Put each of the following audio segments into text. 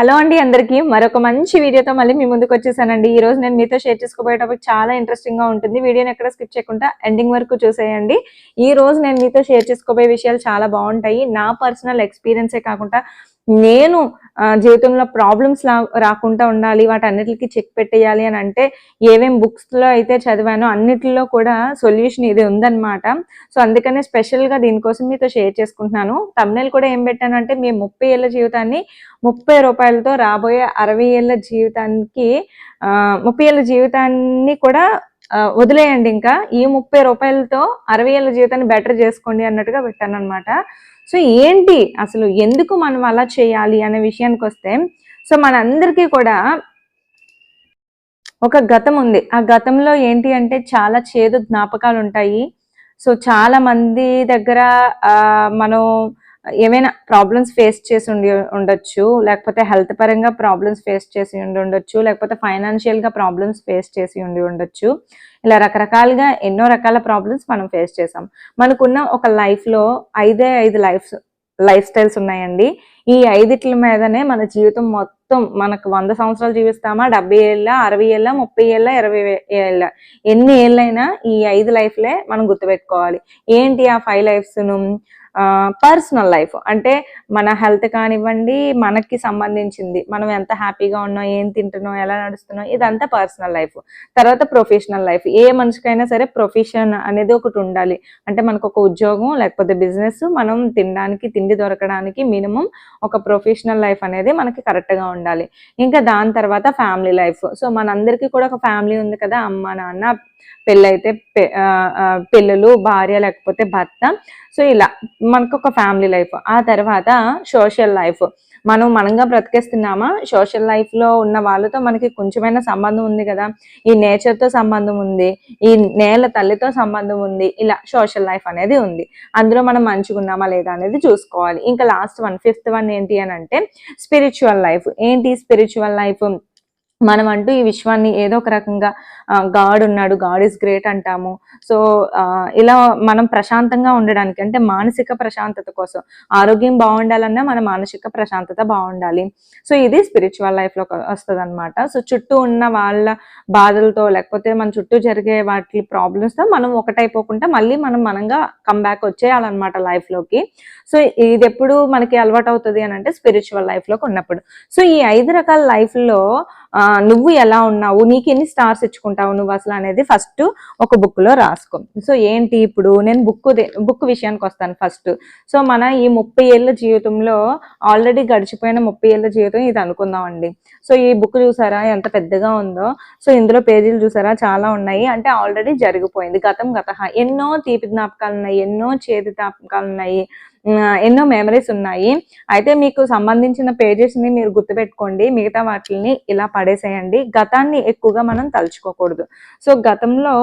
Hello అండి అందరికీ. మరొక మంచి వీడియోతో మళ్ళీ మీ ముందుకు వచ్చేసానండి. ఈ రోజు నేను మీతో షేర్ చేసుకోబోయే టాపిక్ చాలా ఇంట్రెస్టింగ్గా ఉంటుంది. వీడియోని ఎక్కడ స్కిప్ చేయకుండా ఎండింగ్ వరకు చూసేయండి. ఈ రోజు నేను మీతో షేర్ చేసుకోబోయే విషయాలు చాలా బాగుంటాయి. నా పర్సనల్ ఎక్స్పీరియన్సే కాకుండా నేను జీవితంలో ప్రాబ్లమ్స్ రాకుండా ఉండాలి వాటన్నిటికి చెక్ పెట్టేయాలి అని అంటే ఏమేం బుక్స్లో అయితే చదివానో అన్నిటిలో కూడా సొల్యూషన్ ఇది ఉందన్నమాట. సో అందుకనే స్పెషల్గా దీనికోసం మీతో షేర్ చేసుకుంటున్నాను. తమిళ కూడా ఏం పెట్టానంటే మీ ముప్పై ఏళ్ళ జీవితాన్ని ముప్పై రూపాయలతో రాబోయే అరవై ఏళ్ళ జీవితానికి ముప్పై ఏళ్ళ జీవితాన్ని కూడా వదిలేయండి ఇంకా. ఈ ముప్పై రూపాయలతో అరవై ఏళ్ళ జీవితాన్ని బెటర్ చేసుకోండి అన్నట్టుగా పెట్టాను అనమాట సో ఏంటి అసలు ఎందుకు మనం అలా చేయాలి అనే విషయానికి వస్తే సో మనందరికీ కూడా ఒక గతం ఉంది. ఆ గతంలో ఏంటి అంటే చాలా చేదు జ్ఞాపకాలు ఉంటాయి సో చాలా మంది దగ్గర ఆ, మనం ఏమైనా ప్రాబ్లమ్స్ ఫేస్ చేసి ఉండి ఉండొచ్చు లేకపోతే హెల్త్ పరంగా ప్రాబ్లమ్స్ ఫేస్ చేసి ఉండి ఉండొచ్చు లేకపోతే ఫైనాన్షియల్గా ప్రాబ్లమ్స్ ఫేస్ చేసి ఉండి ఉండొచ్చు. ఇలా రకరకాలుగా ఎన్నో రకాల ప్రాబ్లమ్స్ మనం ఫేస్ చేసాం. మనకున్న ఒక లైఫ్లో ఐదే ఐదు లైఫ్ లైఫ్ స్టైల్స్ ఉన్నాయండి. ఈ ఐదిట్ల మీదనే మన జీవితం మొత్తం మనకు వంద సంవత్సరాలు జీవిస్తామా? డెబ్బై ఏళ్ళ అరవై ఏళ్ళ ముప్పై ఏళ్ళ ఇరవై ఏళ్ళ. ఎన్ని ఏళ్ళైనా ఈ ఐదు లైఫ్లే మనం గుర్తుపెట్టుకోవాలి. ఏంటి ఆ ఫైవ్ లైఫ్స్ పర్సనల్ లైఫ్ అంటే మన హెల్త్ కానివ్వండి మనకి సంబంధించింది. మనం ఎంత హ్యాపీగా ఉన్నాం ఏం తింటున్నాం ఎలా నడుస్తున్నాం ఇదంతా పర్సనల్ లైఫ్ తర్వాత ప్రొఫెషనల్ లైఫ్ ఏ మనిషికైనా సరే ప్రొఫెషన్ అనేది ఒకటి ఉండాలి. అంటే మనకు ఒక ఉద్యోగం లేకపోతే బిజినెస్ మనం తినడానికి తిండి దొరకడానికి మినిమం ఒక ప్రొఫెషనల్ లైఫ్ అనేది మనకి కరెక్ట్గా ఉండాలి. ఇంకా దాని తర్వాత ఫ్యామిలీ లైఫ్ సో మనందరికీ కూడా ఒక ఫ్యామిలీ ఉంది కదా అమ్మ నాన్న పెళ్ళైతే పె- పిల్లలు భార్య లేకపోతే భర్త. సో ఇలా మనకు ఒక ఫ్యామిలీ లైఫ్ ఆ తర్వాత సోషల్ లైఫ్. మనం మనంగా బ్రతికేస్తున్నామా? సోషల్ లైఫ్లో ఉన్న వాళ్ళతో మనకి కొంచెమైనా సంబంధం ఉంది కదా? ఈ నేచర్తో సంబంధం ఉంది ఈ నేల తల్లితో సంబంధం ఉంది ఇలా సోషల్ లైఫ్ అనేది ఉంది. అందులో మనం మంచిగా ఉన్నామా లేదా అనేది చూసుకోవాలి. ఇంకా లాస్ట్ వన్ ఫిఫ్త్ వన్ ఏంటి అని అంటే స్పిరిచువల్ లైఫ్ ఏంటి స్పిరిచువల్ లైఫ్ మనం అంటూ ఈ విశ్వాన్ని ఏదో ఒక రకంగా గాడ్ ఉన్నాడు గాడ్ ఇస్ గ్రేట్ అంటాము. సో ఇలా మనం ప్రశాంతంగా ఉండడానికి అంటే మానసిక ప్రశాంతత కోసం ఆరోగ్యం బాగుండాలన్నా మన మానసిక ప్రశాంతత బాగుండాలి. సో ఇది స్పిరిచువల్ లైఫ్లో వస్తుంది అనమాట సో చుట్టూ ఉన్న వాళ్ళ బాధలతో లేకపోతే మన చుట్టూ జరిగే వాటి ప్రాబ్లమ్స్తో మనం ఒకటైపోకుండా మళ్ళీ మనం మనంగా కమ్బ్యాక్ వచ్చేయాలన్నమాట లైఫ్లోకి. సో ఇది ఎప్పుడు మనకి అలవాటు అవుతుంది అని అంటే స్పిరిచువల్ లైఫ్లోకి ఉన్నప్పుడు. సో ఈ ఐదు రకాల లైఫ్లో నువ్వు ఎలా ఉన్నావు? నీకు ఎన్ని స్టార్స్ ఇచ్చుకుంటావు? నువ్వు అసలు అనేది ఫస్ట్ ఒక బుక్లో రాసుకో. సో ఏంటి ఇప్పుడు? నేను బుక్ బుక్ విషయానికి వస్తాను ఫస్ట్. సో మన ఈ ముప్పై ఏళ్ళ జీవితంలో ఆల్రెడీ గడిచిపోయిన ముప్పై ఏళ్ళ జీవితం ఇది అనుకుందాం అండి సో ఈ బుక్ చూసారా? ఎంత పెద్దగా ఉందో. సో ఇందులో పేజీలు చూసారా? చాలా ఉన్నాయి. అంటే ఆల్రెడీ జరిగిపోయింది. గతం గత ఎన్నో తీపి జ్ఞాపకాలు ఉన్నాయి ఎన్నో చేతి జ్ఞాపకాలు ఉన్నాయి ఎన్నో మెమరీస్ ఉన్నాయి. అయితే మీకు సంబంధించిన పేజెస్ని మీరు గుర్తుపెట్టుకోండి. మిగతా వాటిని ఇలా పడేసేయండి. గతాన్ని ఎక్కువగా మనం తలుచుకోకూడదు. సో గతంలో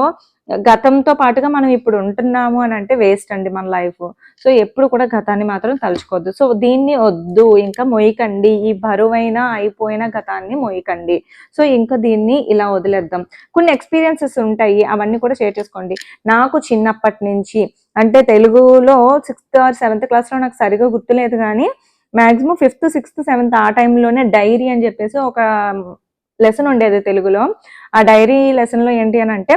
గతంతో పాటుగా మనం ఇప్పుడు ఉంటున్నాము అని అంటే వేస్ట్ అండి మన లైఫ్ సో ఎప్పుడు కూడా గతాన్ని మాత్రం తలుచుకోవద్దు. సో దీన్ని వద్దు. ఇంకా మొయ్యకండి. ఈ బరువైన అయిపోయిన గతాన్ని మొయ్యకండి. సో ఇంకా దీన్ని ఇలా వదిలేద్దాం. కొన్ని ఎక్స్పీరియన్సెస్ ఉంటాయి. అవన్నీ కూడా షేర్ చేసుకోండి. నాకు చిన్నప్పటి నుంచి అంటే తెలుగులో సిక్స్త్ ఆర్ సెవెంత్ క్లాస్లో నాకు సరిగా గుర్తులేదు కానీ మాక్సిమం ఫిఫ్త్ సిక్స్త్ సెవెంత్ ఆ టైంలోనే డైరీ అని చెప్పేసి ఒక um, లెసన్ ఉండేది తెలుగులో. ఆ డైరీ లెసన్లో ఏంటి అని అంటే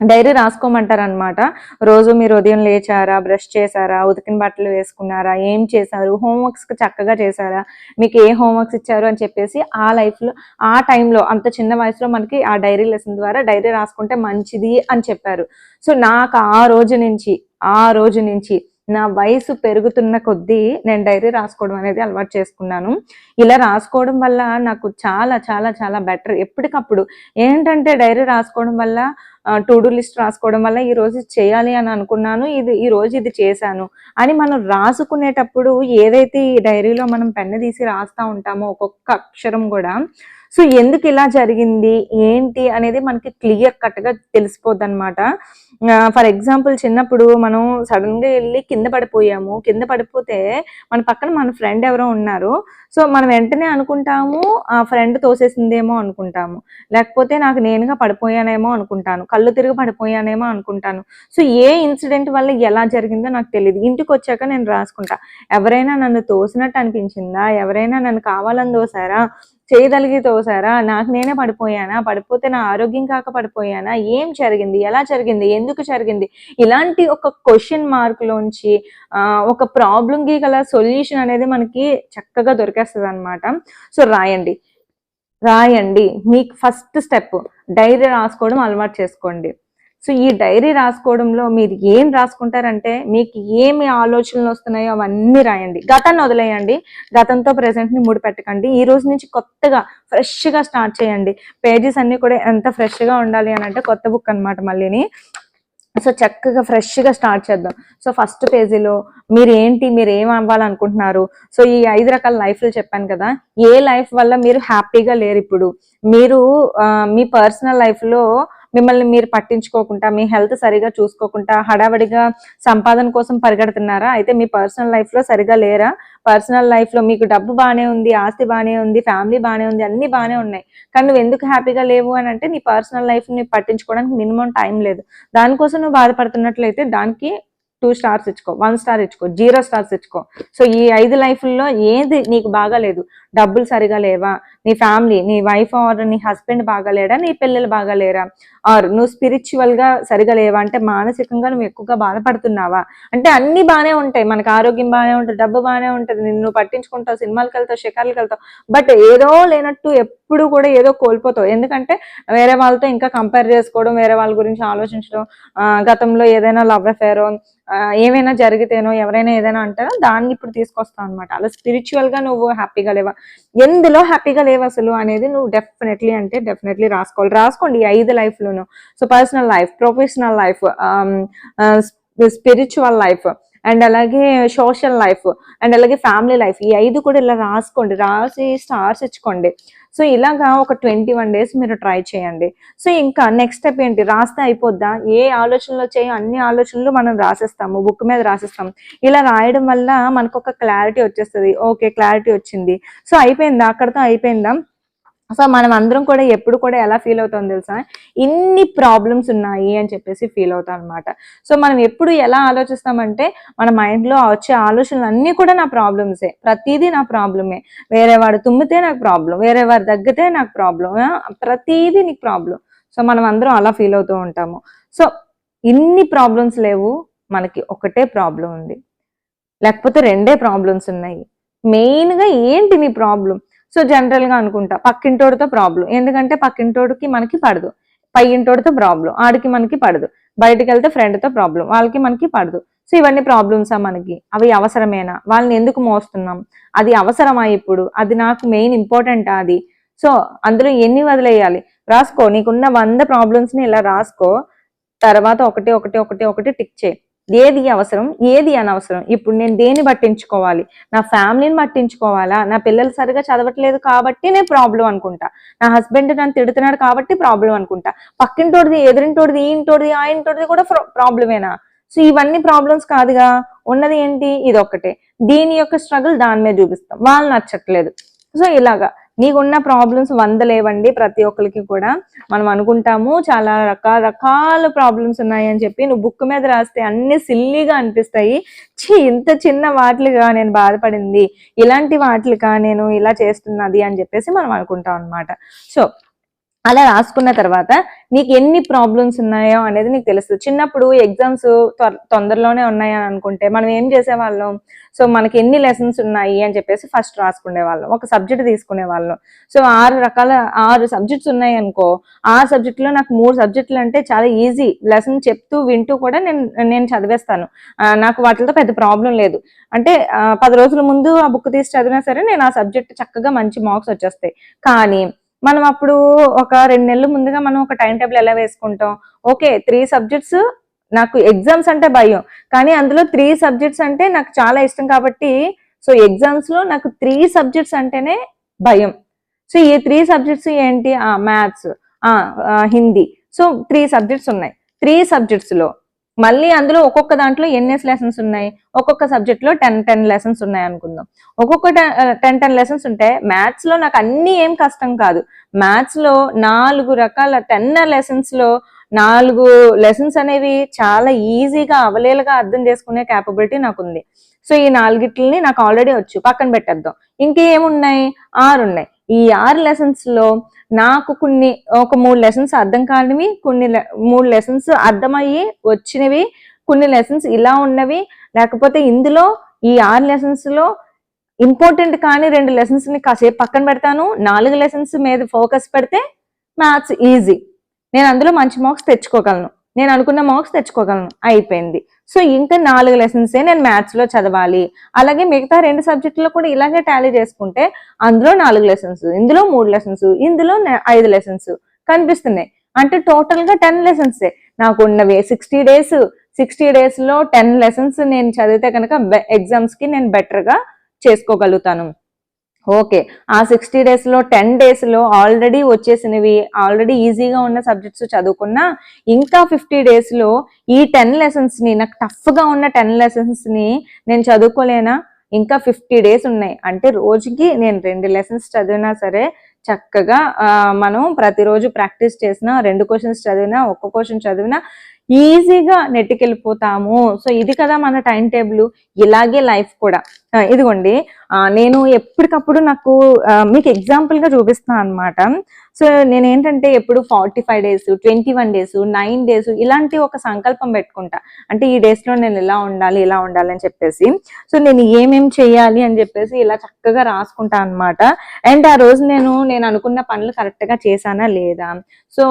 డైరీ రాసుకోమంటారు అనమాట రోజు మీరు ఉదయం లేచారా బ్రష్ చేశారా ఉతికిన బట్టలు వేసుకున్నారా ఏం చేశారు హోంవర్క్స్ చక్కగా చేశారా మీకు ఏ హోంవర్క్స్ ఇచ్చారు అని చెప్పేసి ఆ లైఫ్లో ఆ టైంలో అంత చిన్న వయసులో మనకి ఆ డైరీ లెసన్ ద్వారా డైరీ రాసుకుంటే మంచిది అని చెప్పారు. సో నాకు ఆ రోజు నుంచి ఆ రోజు నుంచి నా వయసు పెరుగుతున్న కొద్దీ నేను డైరీ రాసుకోవడం అనేది అలవాటు చేసుకున్నాను. ఇలా రాసుకోవడం వల్ల నాకు చాలా చాలా చాలా బెటర్. ఎప్పటికప్పుడు ఏంటంటే డైరీ రాసుకోవడం వల్ల టు డూ లిస్ట్ రాసుకోవడం వల్ల ఈ రోజు ఇది చేయాలి అని అనుకున్నాను ఇది ఈ రోజు ఇది చేశాను అని మనం రాసుకునేటప్పుడు ఏదైతే ఈ డైరీలో మనం పెన్ను తీసి రాస్తా ఉంటామో ఒక్కొక్క అక్షరం కూడా సో ఎందుకు ఇలా జరిగింది ఏంటి అనేది మనకి క్లియర్ కట్గా తెలిసిపోద్ది అనమాట ఫర్ ఎగ్జాంపుల్ చిన్నప్పుడు మనం సడన్గా వెళ్ళి కింద పడిపోయాము. కింద పడిపోతే మన పక్కన మన ఫ్రెండ్ ఎవరో ఉన్నారు. సో మనం వెంటనే అనుకుంటాము ఆ ఫ్రెండ్ తోసేసిందేమో అనుకుంటాము. లేకపోతే నాకు నేనుగా పడిపోయానేమో అనుకుంటాను. కళ్ళు తిరిగి పడిపోయానేమో అనుకుంటాను. సో ఏ ఇన్సిడెంట్ వల్ల ఎలా జరిగిందో నాకు తెలియదు ఇంటికి వచ్చాక నేను రాసుకుంటా. ఎవరైనా నన్ను తోసినట్టు అనిపించిందా? ఎవరైనా నన్ను కావాలని తోసారా? చేయగలిగితే తోసారా నాకు నేనే పడిపోయానా? పడిపోతే నా ఆరోగ్యం కాక పడిపోయానా? ఏం జరిగింది? ఎలా జరిగింది? ఎందుకు జరిగింది? ఇలాంటి ఒక క్వశ్చన్ మార్కులోంచి ఒక ప్రాబ్లంకి గల సొల్యూషన్ అనేది మనకి చక్కగా దొరికేస్తుంది అనమాట సో రాయండి. రాయండి. మీకు ఫస్ట్ స్టెప్. డైరీ రాసుకోవడం అలవాటు చేసుకోండి. సో ఈ డైరీ రాసుకోవడంలో మీరు ఏం రాసుకుంటారంటే మీకు ఏమి ఆలోచనలు వస్తున్నాయో అవన్నీ రాయండి. గతాన్ని వదిలేయండి. గతంతో present ని ముడి పెట్టకండి. ఈ రోజు నుంచి కొత్తగా ఫ్రెష్గా స్టార్ట్ చేయండి. పేజెస్ అన్ని కూడా ఎంత ఫ్రెష్గా గా ఉండాలి అని అంటే కొత్త బుక్ అన్నమాట మళ్ళీని. సో చక్కగా ఫ్రెష్గా స్టార్ట్ చేద్దాం. సో ఫస్ట్ పేజీలో మీరు ఏంటి మీరు ఏం అవ్వాలనుకుంటున్నారు? సో ఈ ఐదు రకాల లైఫ్లు చెప్పాను కదా. ఏ లైఫ్ వల్ల మీరు హ్యాపీగా లేరు ఇప్పుడు? మీరు మీ పర్సనల్ లైఫ్లో మిమ్మల్ని మీరు పట్టించుకోకుండా మీ హెల్త్ సరిగా చూసుకోకుండా హడావడిగా సంపాదన కోసం పరిగెడుతున్నారా? అయితే మీ పర్సనల్ లైఫ్లో సరిగా లేరా? పర్సనల్ లైఫ్లో మీకు డబ్బు బాగానే ఉంది ఆస్తి బాగానే ఉంది ఫ్యామిలీ బానే ఉంది అన్ని బాగానే ఉన్నాయి. కానీ నువ్వు ఎందుకు హ్యాపీగా లేవు అని అంటే నీ పర్సనల్ లైఫ్ని పట్టించుకోవడానికి మినిమం టైం లేదు. దానికోసం నువ్వు బాధపడుతున్నట్లయితే దానికి టూ స్టార్స్ ఇచ్చుకో వన్ స్టార్ ఇచ్చుకో జీరో స్టార్స్ ఇచ్చుకో. సో ఈ ఐదు లైఫ్ల్లో ఏది నీకు బాగా లేదు డబ్బులు సరిగా లేవా? నీ ఫ్యామిలీ నీ వైఫ్ ఆర్ నీ హస్బెండ్ బాగా లేడా నీ పిల్లలు బాగా లేరా? ఆర్ నువ్వు స్పిరిచువల్గా సరిగా లేవా? అంటే మానసికంగా నువ్వు ఎక్కువగా బాధపడుతున్నావా? అంటే అన్ని బాగానే ఉంటాయి. మనకు ఆరోగ్యం బాగానే ఉంటుంది డబ్బు బాగానే ఉంటుంది. నిన్ను పట్టించుకుంటావు సినిమాలకు వెళ్తావు షికార్లకు వెళ్తావు. బట్ ఏదో లేనట్టు ఎప్పుడు కూడా ఏదో కోల్పోతావు. ఎందుకంటే వేరే వాళ్ళతో ఇంకా కంపేర్ చేసుకోవడం వేరే వాళ్ళ గురించి ఆలోచించడం గతంలో ఏదైనా లవ్ అఫేరో ఏమైనా జరిగితేనో ఎవరైనా ఏదైనా అంటారో దాన్ని ఇప్పుడు తీసుకొస్తావు అనమాట అలా స్పిరిచువల్గా నువ్వు హ్యాపీగా లేవా? ఎందులో హ్యాపీగా లేవు అసలు అనేది నువ్వు డెఫినెట్లీ అంటే డెఫినెట్లీ రాసుకోవాలి. రాసుకోండి ఈ ఐదు లైఫ్లోనూ so personal life professional life spiritual life and అలాగే సోషల్ లైఫ్ అండ్ అలాగే ఫ్యామిలీ లైఫ్ ఈ ఐదు కూడా ఇలా రాసుకోండి. రాసి స్టార్స్ ఇచ్చుకోండి. సో ఇలాగా ఒక ట్వంటీ వన్ డేస్ మీరు ట్రై చేయండి. సో ఇంకా నెక్స్ట్ స్టెప్ ఏంటి? రాస్తే అయిపోద్దా? ఏ ఆలోచనలు వచ్చాయో అన్ని ఆలోచనలు మనం రాసేస్తాము. బుక్ మీద రాసేస్తాం ఇలా రాయడం వల్ల మనకు ఒక క్లారిటీ వచ్చేస్తుంది. ఓకే క్లారిటీ వచ్చింది. సో అయిపోయిందా? అక్కడతో అయిపోయిందా? సో మనం అందరం కూడా ఎప్పుడు కూడా ఎలా ఫీల్ అవుతాం తెలుసా? ఇన్ని ప్రాబ్లమ్స్ ఉన్నాయి అని చెప్పేసి ఫీల్ అవుతాం అనమాట సో మనం ఎప్పుడు ఎలా ఆలోచిస్తామంటే మన మైండ్లో వచ్చే ఆలోచనలు అన్నీ కూడా నా ప్రాబ్లమ్సే ప్రతిదీ నా ప్రాబ్లమే వేరే వాడు తుమ్మితే నాకు ప్రాబ్లం వేరే వాడు దగ్గితే నాకు ప్రాబ్లం ప్రతిదీ నీకు ప్రాబ్లం సో మనం అందరం అలా ఫీల్ అవుతూ ఉంటాము. సో ఇన్ని ప్రాబ్లమ్స్ లేవు మనకి ఒకటే ప్రాబ్లం ఉంది. లేకపోతే రెండే ప్రాబ్లమ్స్ ఉన్నాయి. మెయిన్గా ఏంటి నీ ప్రాబ్లం సో జనరల్గా అనుకుంటా. పక్కింటోడితో ప్రాబ్లం ఎందుకంటే పక్కింటోడికి మనకి పడదు. పై ఇంటోడితో ప్రాబ్లం ఆడికి మనకి పడదు. బయటకు వెళ్తే ఫ్రెండ్తో ప్రాబ్లం వాళ్ళకి మనకి పడదు. సో ఇవన్నీ ప్రాబ్లమ్సా మనకి. అవి అవసరమేనా? వాళ్ళని ఎందుకు మోస్తున్నాం? అది అవసరమా ఇప్పుడు? అది నాకు మెయిన్ ఇంపార్టెంట్ అది? సో అందులో ఎన్ని వదిలేయాలి? రాసుకో. నీకున్న వంద ప్రాబ్లమ్స్ని ఇలా రాసుకో. తర్వాత ఒకటి ఒకటి ఒకటి ఒకటి టిక్ చేయి. ఏది అవసరం ఏది అనవసరం? ఇప్పుడు నేను దేన్ని పట్టించుకోవాలి? నా ఫ్యామిలీని పట్టించుకోవాలా? నా పిల్లలు సరిగా చదవట్లేదు కాబట్టి నేను ప్రాబ్లం అనుకుంటా. నా హస్బెండ్ నన్ను తిడుతున్నాడు కాబట్టి ప్రాబ్లం అనుకుంటా. పక్కింటోడిది ఎదురింటోడిది ఈ ఇంటోడిది ఆ ఇంటోడిది కూడా ప్రాబ్లమేనా? సో ఇవన్నీ ప్రాబ్లమ్స్ కాదుగా? ఉన్నది ఏంటి? ఇది ఒక్కటే దీని యొక్క స్ట్రగుల్ దాని మీద చూపిస్తాం. వాళ్ళు నచ్చట్లేదు. సో ఇలాగా. నీకున్న ప్రాబ్లమ్స్ వంద లేవండి ప్రతి ఒక్కరికి కూడా. మనం అనుకుంటాము చాలా రకరకాల ప్రాబ్లమ్స్ ఉన్నాయి అని చెప్పి నువ్వు బుక్ మీద రాస్తే అన్ని సిల్లీగా అనిపిస్తాయి. ఛీ ఇంత చిన్న వాటిలుగా నేను బాధపడింది ఇలాంటి వాటిలుగా నేను ఇలా చేస్తున్నది అని చెప్పేసి మనం అనుకుంటాం అన్నమాట. సో అలా రాసుకున్న తర్వాత నీకు ఎన్ని ప్రాబ్లమ్స్ ఉన్నాయో అనేది నీకు తెలుస్తుంది చిన్నప్పుడు ఎగ్జామ్స్ తొందరలోనే ఉన్నాయి అని అనుకుంటే మనం ఏం చేసేవాళ్ళం? సో మనకి ఎన్ని లెసన్స్ ఉన్నాయి అని చెప్పేసి ఫస్ట్ రాసుకునే వాళ్ళం ఒక సబ్జెక్ట్ తీసుకునే వాళ్ళం సో ఆరు రకాల ఆరు సబ్జెక్ట్స్ ఉన్నాయి అనుకో ఆ సబ్జెక్ట్లో నాకు మూడు సబ్జెక్టులు అంటే చాలా ఈజీ లెసన్ చెప్తూ వింటూ కూడా నేను నేను చదివేస్తాను. నాకు వాటితో పెద్ద ప్రాబ్లం లేదు. అంటే పది రోజుల ముందు ఆ బుక్ తీసి చదివినా సరే నేను ఆ సబ్జెక్ట్ చక్కగా మంచి మార్క్స్ వచ్చేస్తాయి. కానీ మనం అప్పుడు ఒక రెండు నెలల ముందుగా మనం ఒక టైం టేబుల్ ఎలా వేసుకుంటాం? ఓకే త్రీ సబ్జెక్ట్స్ నాకు ఎగ్జామ్స్ అంటే భయం కానీ అందులో త్రీ సబ్జెక్ట్స్ అంటే నాకు చాలా ఇష్టం కాబట్టి సో ఎగ్జామ్స్లో నాకు త్రీ సబ్జెక్ట్స్ అంటేనే భయం. సో ఈ త్రీ సబ్జెక్ట్స్ ఏంటి? Maths Hindi. So three subjects ఉన్నాయి. త్రీ సబ్జెక్ట్స్లో మళ్ళీ అందులో ఒక్కొక్క దాంట్లో ఎన్ఎస్ లెసన్స్ ఉన్నాయి. ఒక్కొక్క సబ్జెక్ట్లో టెన్ టెన్ లెసన్స్ ఉన్నాయి అనుకుందాం. ఒక్కొక్క టెన్ టెన్ లెసన్స్ ఉంటే మ్యాథ్స్లో నాకు అన్ని ఏం కష్టం కాదు. మ్యాథ్స్లో నాలుగు రకాల టెన్ లెసన్స్లో నాలుగు లెసన్స్ అనేవి చాలా ఈజీగా అవలేలుగా అర్థం చేసుకునే క్యాపబిలిటీ నాకు ఉంది సో ఈ నాలుగిట్లని నాకు ఆల్రెడీ వచ్చు. పక్కన పెట్టేద్దాం. ఇంకేమున్నాయి? ఆరు ఉన్నాయి ఈ ఆరు లెసన్స్లో నాకు కొన్ని ఒక మూడు లెసన్స్ అర్థం కానివి కొన్ని మూడు లెసన్స్ అర్థమయ్యి వచ్చినవి కొన్ని లెసన్స్ ఇలా ఉన్నవి. లేకపోతే ఇందులో ఈ ఆరు లెసన్స్లో ఇంపార్టెంట్ కానీ రెండు లెసన్స్ని కాసేపు పక్కన పెడతాను. నాలుగు లెసన్స్ మీద ఫోకస్ పెడితే మ్యాథ్స్ ఈజీ నేను అందులో మంచి మార్క్స్ తెచ్చుకోగలను. నేను అనుకున్న మార్క్స్ తెచ్చుకోగలను. అయిపోయింది. సో ఇంకా నాలుగు లెసన్సే నేను మ్యాథ్స్లో చదవాలి. అలాగే మిగతా రెండు సబ్జెక్టులో కూడా ఇలాగే టాలీ చేసుకుంటే అందులో నాలుగు లెసన్స్ ఇందులో మూడు లెసన్స్ ఇందులో ఐదు లెసన్స్ కనిపిస్తున్నాయి. అంటే టోటల్గా టెన్ లెసన్సే నాకు ఉన్నవి సిక్స్టీ డేస్ సిక్స్టీ డేస్లో టెన్ లెసన్స్ నేను చదివితే కనుక ఎగ్జామ్స్కి నేను బెటర్గా చేసుకోగలుగుతాను. ఓకే. ఆ సిక్స్టీ డేస్లో టెన్ డేస్లో ఆల్రెడీ వచ్చేసినవి ఆల్రెడీ ఈజీగా ఉన్న సబ్జెక్ట్స్ చదువుకున్నా ఇంకా ఫిఫ్టీ డేస్లో ఈ టెన్ లెసన్స్ని నాకు టఫ్గా ఉన్న టెన్ లెసన్స్ని నేను చదువుకోలేనా? ఇంకా ఫిఫ్టీ డేస్ ఉన్నాయి. అంటే రోజుకి నేను రెండు లెసన్స్ చదివినా సరే చక్కగా మనం ప్రతిరోజు ప్రాక్టీస్ చేసినా రెండు క్వశ్చన్స్ చదివినా ఒక్క క్వశ్చన్ చదివినా ఈజీగా నెట్టుకెళ్ళిపోతాము. సో ఇది కదా మన టైం టేబుల్. ఇలాగే లైఫ్ కూడా. ఇదిగోండి. నేను ఎప్పటికప్పుడు నాకు మీకు ఎగ్జాంపుల్గా చూపిస్తాను అనమాట సో నేను ఏంటంటే ఎప్పుడు forty five days twenty one days nine days ఇలాంటి ఒక సంకల్పం పెట్టుకుంటా. అంటే ఈ డేస్లో నేను ఇలా ఉండాలి ఇలా ఉండాలి అని చెప్పేసి. సో నేను ఏమేం చేయాలి అని చెప్పేసి ఇలా చక్కగా రాసుకుంటా అన్నమాట. అండ్ ఆ రోజు నేను నేను అనుకున్న పనులు కరెక్ట్గా చేశానా లేదా? సో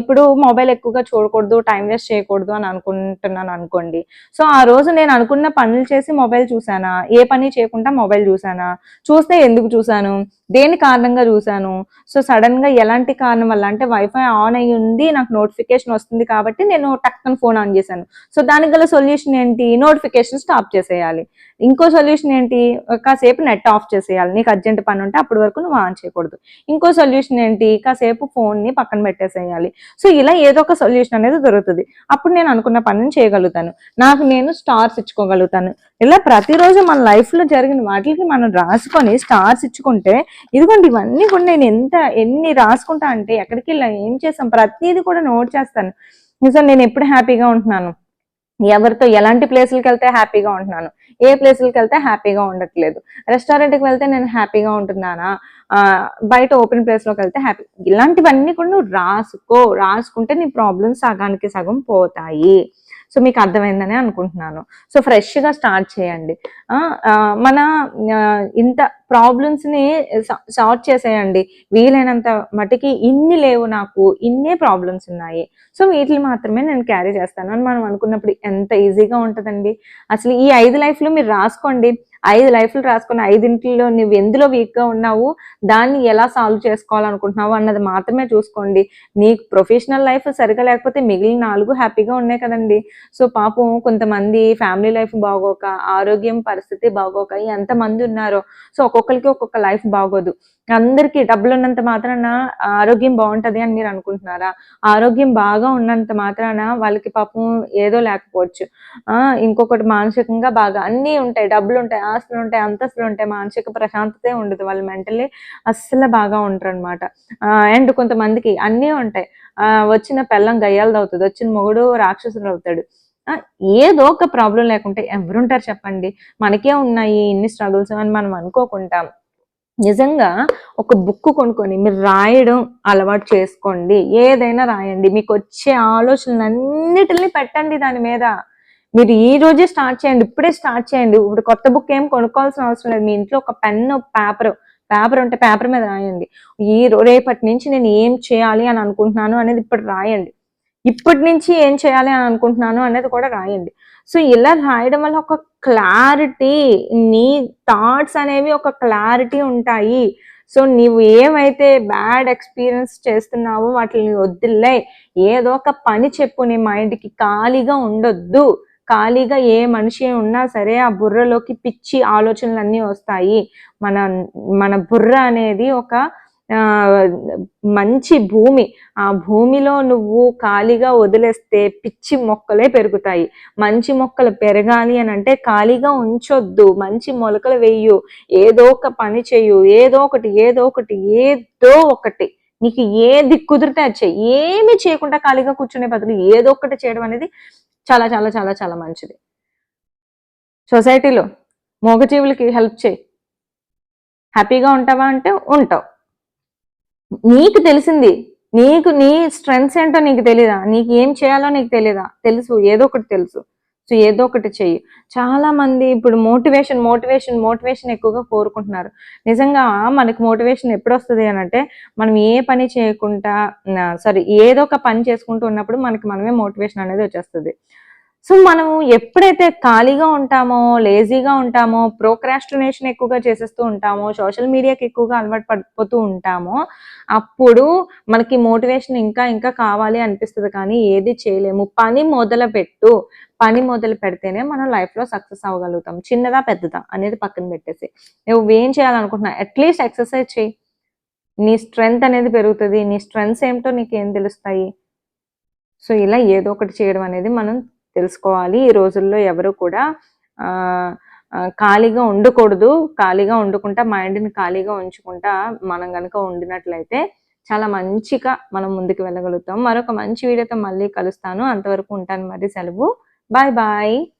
ఇప్పుడు మొబైల్ ఎక్కువగా చూడకూడదు టైం వేస్ట్ చేయకూడదు అని అనుకుంటున్నాను అనుకోండి. సో ఆ రోజు నేను అనుకున్న పనులు చేసి మొబైల్ చూసానా ఏ పని చేయకుండా మొబైల్ చూసానా చూస్తే ఎందుకు చూసాను దేని కారణంగా చూసాను సో సడన్గా ఎలాంటి కారణం వల్ల? అంటే వైఫై ఆన్ అయ్యి ఉంది నాకు నోటిఫికేషన్ వస్తుంది కాబట్టి నేను టక్కన ఫోన్ ఆన్ చేశాను. సో దానికి గల సొల్యూషన్ ఏంటి? నోటిఫికేషన్ స్టాప్ చేసేయాలి. ఇంకో సొల్యూషన్ ఏంటి? కాసేపు నెట్ ఆఫ్ చేసేయాలి. నీకు అర్జెంట్ పని ఉంటే అప్పటి వరకు నువ్వు ఆన్ చేయకూడదు. ఇంకో సొల్యూషన్ ఏంటి? కాసేపు ఫోన్ని పక్కన పెట్టేసేయాలి. సో ఇలా ఏదో ఒక సొల్యూషన్ అనేది దొరుకుతుంది. అప్పుడు నేను అనుకున్న పనిని చేయగలుగుతాను. నాకు నేను స్టార్స్ ఇచ్చుకోగలుగుతాను. ఇలా ప్రతిరోజు మన లైఫ్లో జరిగిన వాటికి మనం రాసుకొని స్టార్స్ ఇచ్చుకుంటే ఇదిగోండి ఇవన్నీ కూడా నేను ఎంత ఎన్ని రాసుకుంటా అంటే ఎక్కడికి వెళ్ళా ఏం చేసాం ప్రతిదీ కూడా నోట్ చేస్తాను. నిజం నేను ఎప్పుడు హ్యాపీగా ఉంటున్నాను? ఎవరితో ఎలాంటి ప్లేసులకు వెళ్తే హ్యాపీగా ఉంటున్నాను? ఏ ప్లేసులకు వెళ్తే హ్యాపీగా ఉండట్లేదు. రెస్టారెంట్కి వెళ్తే నేను హ్యాపీగా ఉంటున్నానా? ఆ, బయట ఓపెన్ ప్లేస్లోకి వెళ్తే హ్యాపీ ఇలాంటివన్నీ కూడా నువ్వు రాసుకో. రాసుకుంటే నీ ప్రాబ్లమ్స్ సగానికి సగం పోతాయి. సో మీకు అర్థమైందని అనుకుంటున్నాను. సో ఫ్రెష్గా స్టార్ట్ చేయండి. మన ఇంత ప్రాబ్లమ్స్ని సార్ట్ చేసేయండి. వీలైనంత మటుకి ఇన్ని లేవు నాకు ఇన్నే ప్రాబ్లమ్స్ ఉన్నాయి. సో వీటిని మాత్రమే నేను క్యారీ చేస్తాను. అని మనం అనుకున్నప్పుడు ఎంత ఈజీగా ఉంటుందండి. అసలు ఈ ఐదు లైఫ్లు మీరు రాసుకోండి. ఐదు లైఫ్లు రాసుకుని ఐదింటిలో నువ్వు ఎందులో వీక్గా ఉన్నావు? దాన్ని ఎలా సాల్వ్ చేసుకోవాలనుకుంటున్నావు అన్నది మాత్రమే చూసుకోండి. నీకు ప్రొఫెషనల్ లైఫ్ సరిగా లేకపోతే మిగిలిన నాలుగు హ్యాపీగా ఉన్నాయి కదండి. సో పాపం కొంతమంది ఫ్యామిలీ లైఫ్ బాగోక ఆరోగ్యం పరిస్థితి బాగోక ఎంతమంది ఉన్నారో సో ఒక్కొక్కరికి ఒక్కొక్క లైఫ్ బాగోదు. అందరికీ డబ్బులు ఉన్నంత మాత్రాన ఆరోగ్యం బాగుంటది అని మీరు అనుకుంటున్నారా? ఆరోగ్యం బాగా ఉన్నంత మాత్రాన వాళ్ళకి పాపం ఏదో లేకపోవచ్చు. ఆ ఇంకొకటి మానసికంగా బాగా అన్నీ ఉంటాయి డబ్బులు ఉంటాయి. ఆస్తులు ఉంటాయి అంతస్తులు ఉంటాయి మానసిక ప్రశాంతతే ఉండదు. వాళ్ళు మెంటలీ అస్సలు బాగా ఉంటారు అనమాట అండ్ కొంతమందికి అన్నీ ఉంటాయి. ఆ వచ్చిన పెళ్ళం గయ్యాలది అవుతుంది వచ్చిన మొగుడు రాక్షసుడు అవుతాడు ఆ, ఏదో ఒక ప్రాబ్లం లేకుంటే ఎవరుంటారు చెప్పండి? మనకే ఉన్నాయి ఇన్ని స్ట్రగుల్స్ అని మనం అనుకోకుండా నిజంగా ఒక బుక్ కొనుక్కొని మీరు రాయడం అలవాటు చేసుకోండి. ఏదైనా రాయండి. మీకు వచ్చే ఆలోచనలన్నిటిని పెట్టండి దాని మీద. మీరు ఈ రోజే స్టార్ట్ చేయండి ఇప్పుడే స్టార్ట్ చేయండి. ఇప్పుడు కొత్త బుక్ ఏం కొనుక్కోవాల్సిన అవసరం లేదు. మీ ఇంట్లో ఒక పెన్ పేపర్ పేపర్ ఉంటే పేపర్ మీద రాయండి. ఈ రేపటి నుంచి నేను ఏం చేయాలి అని అనుకుంటున్నాను అనేది ఇప్పుడు రాయండి. ఇప్పటి నుంచి ఏం చేయాలి అని అనుకుంటున్నాను అనేది కూడా రాయండి. సో ఇలా రాయడం వల్ల ఒక క్లారిటీ నీ థాట్స్ అనేవి ఒక క్లారిటీ ఉంటాయి. సో నీవు ఏమైతే బ్యాడ్ ఎక్స్పీరియన్స్ చేస్తున్నావో వాటిని వద్దులే ఏదో ఒక పని చెప్పు నీ మైండ్కి. ఖాళీగా ఉండొద్దు. ఖాళీగా ఏ మనిషి ఉన్నా సరే ఆ బుర్రలోకి పిచ్చి ఆలోచనలు అన్నీ వస్తాయి. మన మన బుర్ర అనేది ఒక మంచి భూమి. ఆ భూమిలో నువ్వు ఖాళీగా వదిలేస్తే పిచ్చి మొక్కలే పెరుగుతాయి. మంచి మొక్కలు పెరగాలి అని అంటే ఖాళీగా ఉంచొద్దు. మంచి మొలకలు వేయు. ఏదో ఒక పని చెయ్యు ఏదో ఒకటి ఏదో ఒకటి ఏదో ఒకటి. నీకు ఏది కుదిరితే అది చెయ్యి. ఏమి చేయకుండా ఖాళీగా కూర్చునే బదులు ఏదో ఒకటి చేయడం అనేది చాలా చాలా చాలా చాలా మంచిది. సొసైటీలో మూగజీవులకి హెల్ప్ చేయి. హ్యాపీగా ఉంటావా అంటే ఉంటావు. నీకు తెలిసింది నీకు నీ స్ట్రెంగ్స్ ఏంటో నీకు తెలీదా నీకు ఏం చేయాలో నీకు తెలీదా తెలుసు ఏదో ఒకటి తెలుసు. సో ఏదో ఒకటి చెయ్యి. చాలా మంది ఇప్పుడు మోటివేషన్ మోటివేషన్ మోటివేషన్ ఎక్కువగా కోరుకుంటున్నారు. నిజంగా మనకి మోటివేషన్ ఎప్పుడు వస్తుంది అని అంటే మనం ఏ పని చేయకుండా సారీ ఏదో ఒక పని చేసుకుంటూ ఉన్నప్పుడు మనకి మనమే మోటివేషన్ అనేది వచ్చేస్తుంది. సో మనం ఎప్పుడైతే ఖాళీగా ఉంటామో లేజీగా ఉంటామో ప్రోక్రాస్టినేషన్ ఎక్కువగా చేసేస్తూ ఉంటామో సోషల్ మీడియాకి ఎక్కువగా అలవాటు పడిపోతూ ఉంటామో అప్పుడు మనకి మోటివేషన్ ఇంకా ఇంకా కావాలి అనిపిస్తుంది. కానీ ఏది చేయలేము. పని మొదలు పెట్టు పని మొదలు పెడితేనే మనం లైఫ్లో సక్సెస్ అవ్వగలుగుతాం. చిన్నదా పెద్దదా అనేది పక్కన పెట్టేసి. నువ్వు ఏం చేయాలనుకుంటున్నా అట్లీస్ట్ ఎక్సర్సైజ్ చేయి. నీ స్ట్రెంగ్త్ అనేది పెరుగుతుంది. నీ స్ట్రెంగ్స్ ఏమిటో నీకు ఏం తెలుస్తాయి? సో ఇలా ఏదో ఒకటి చేయడం అనేది మనం తెలుసుకోవాలి. ఈ రోజుల్లో ఎవరు కూడా ఖాళీగా ఉండకూడదు. ఖాళీగా ఉండకుండా మైండ్ని ఖాళీగా ఉంచుకుంటా మనం కనుక ఉండినట్లయితే చాలా మంచిగా మనం ముందుకు వెళ్ళగలుగుతాం. మరొక మంచి వీడియోతో మళ్ళీ కలుస్తాను. అంతవరకు ఉంటాను మరి. సెలవు. Bye bye.